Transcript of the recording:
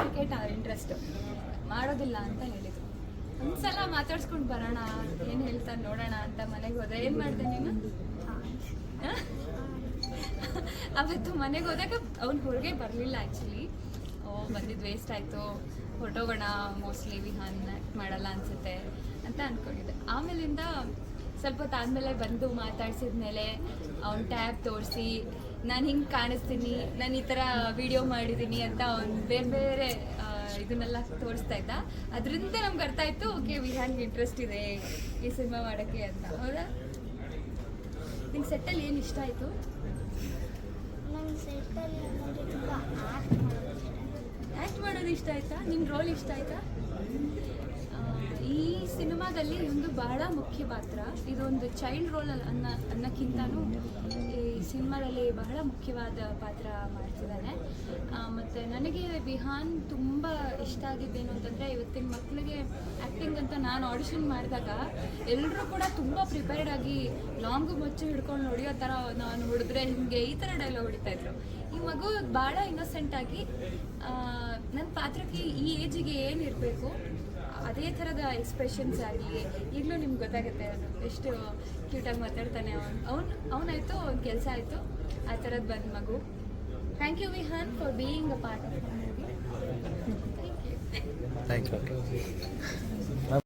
Cricket interest ಮಾಡೋದಿಲ್ಲ ಅಂತ ಹೇಳಿದ್ರು. ಒಂದ್ಸಲ ಮಾತಾಡ್ಸ್ಕೊಂಡು ಬರೋಣ, ಏನು ಹೇಳ್ತಾರ ನೋಡೋಣ ಅಂತ ಮನೆಗೆ ಹೋದೆ. ಏನು ಮಾಡಿದೆ ನೀನು? ಅವತ್ತು ಮನೆಗೆ ಹೋದಾಗ ಅವ್ನು ಹೊರಗೆ ಬರಲಿಲ್ಲ ಆ್ಯಕ್ಚುಲಿ ಓ ಬಂದಿದ್ದು ವೇಸ್ಟ್ ಆಯಿತು. ಹೊರಟೋಗೋಣ ಮೋಸ್ಟ್ಲಿ ವಿಹಾನ್ ಮಾಡಲ್ಲ ಅನಿಸುತ್ತೆ ಅಂತ ಅಂದ್ಕೊಂಡಿದ್ದೆ ಆಮೇಲಿಂದ ಸ್ವಲ್ಪ ಹೊತ್ತು ಆದ್ಮೇಲೆ ಬಂದು ಮಾತಾಡ್ಸಿದ್ಮೇಲೆ ಅವ್ನು ಟ್ಯಾಬ್ ತೋರಿಸಿ ನಾನು ಹಿಂಗೆ ಕಾಣಿಸ್ತೀನಿ ನಾನು ಈ ಥರ ವಿಡಿಯೋ ಮಾಡಿದ್ದೀನಿ ಅಂತ ಒಂದು ಬೇರೆ ಬೇರೆ ಇದನ್ನೆಲ್ಲ ತೋರಿಸ್ತಾ ಇದ್ದ. ಅದರಿಂದ ನಮ್ಗೆ ಅರ್ಥ ಆಯಿತು ಓಕೆ ವಿ ಹ್ಯಾಂಗ್ ಇಂಟ್ರೆಸ್ಟ್ ಇದೆ ಈ ಸಿನಿಮಾ ಮಾಡೋಕ್ಕೆ ಅಂತ. ಹೌದಾ ನಿಂಗೆ ಸೆಟ್ಟಲ್ಲಿ ಏನು ಇಷ್ಟ ಆಯಿತು? ನಂಗೆ ಸೆಟ್ಟಲ್ಲಿ ತುಂಬ ಆ್ಯಕ್ಟ್ ಮಾಡೋದು ಇಷ್ಟ ಆಯ್ತಾ. ನಿಮ್ಮ ರೋಲ್ ಇಷ್ಟ ಆಯ್ತಾ? ಈ ಸಿನಿಮಾದಲ್ಲಿ ಒಂದು ಬಹಳ ಮುಖ್ಯ ಪಾತ್ರ. ಇದೊಂದು ಚೈಲ್ಡ್ ರೋಲ್ ಅನ್ನ ಅನ್ನೋಕ್ಕಿಂತನೂ ಸಿನಿಮಾದಲ್ಲಿ ಬಹಳ ಮುಖ್ಯವಾದ ಪಾತ್ರ ಮಾಡ್ತಿದ್ದಾನೆ. ಮತ್ತು ನನಗೆ ವಿಹಾನ್ ತುಂಬ ಇಷ್ಟ ಆಗಿದ್ದೇನು ಅಂತಂದರೆ ಇವತ್ತಿನ ಮಕ್ಕಳಿಗೆ ಆ್ಯಕ್ಟಿಂಗ್ ಅಂತ ನಾನು ಆಡಿಷನ್ ಮಾಡಿದಾಗ ಎಲ್ಲರೂ ಕೂಡ ತುಂಬ ಪ್ರಿಪೇರ್ಡ್ ಆಗಿ ಲಾಂಗು ಮುಚ್ಚು ಹಿಡ್ಕೊಂಡು ಹೊಡಿಯೋ ಥರ ನಾನು ಹೊಡೆದ್ರೆ ಹಿಂಗೆ ಈ ಥರ ಡೈಲಾಗ್ ಹೊಡಿತಾ ಇದ್ರು. ಈ ಮಗು ಭಾಳ ಇನ್ನೋಸೆಂಟ್ ಆಗಿ ನನ್ನ ಪಾತ್ರಕ್ಕೆ ಈ ಏಜಿಗೆ ಏನು ಇರಬೇಕು? ಅದೇ ಥರದ ಎಕ್ಸ್ಪ್ರೆಷನ್ಸ್ ಆಗಲಿ ಈಗಲೂ ನಿಮ್ಗೆ ಗೊತ್ತಾಗುತ್ತೆ ಎಷ್ಟು ಕ್ಯೂಟಾಗಿ ಮಾತಾಡ್ತಾನೆ ಅವನು. ಅವ್ನು, ಅವನಾಯಿತು, ಅವ್ನ ಕೆಲಸ ಆಯಿತು. ಆ ಥರದ್ದು ಬಂದ ಮಗು. Thank you Vihan for being a part of movie thank you thank you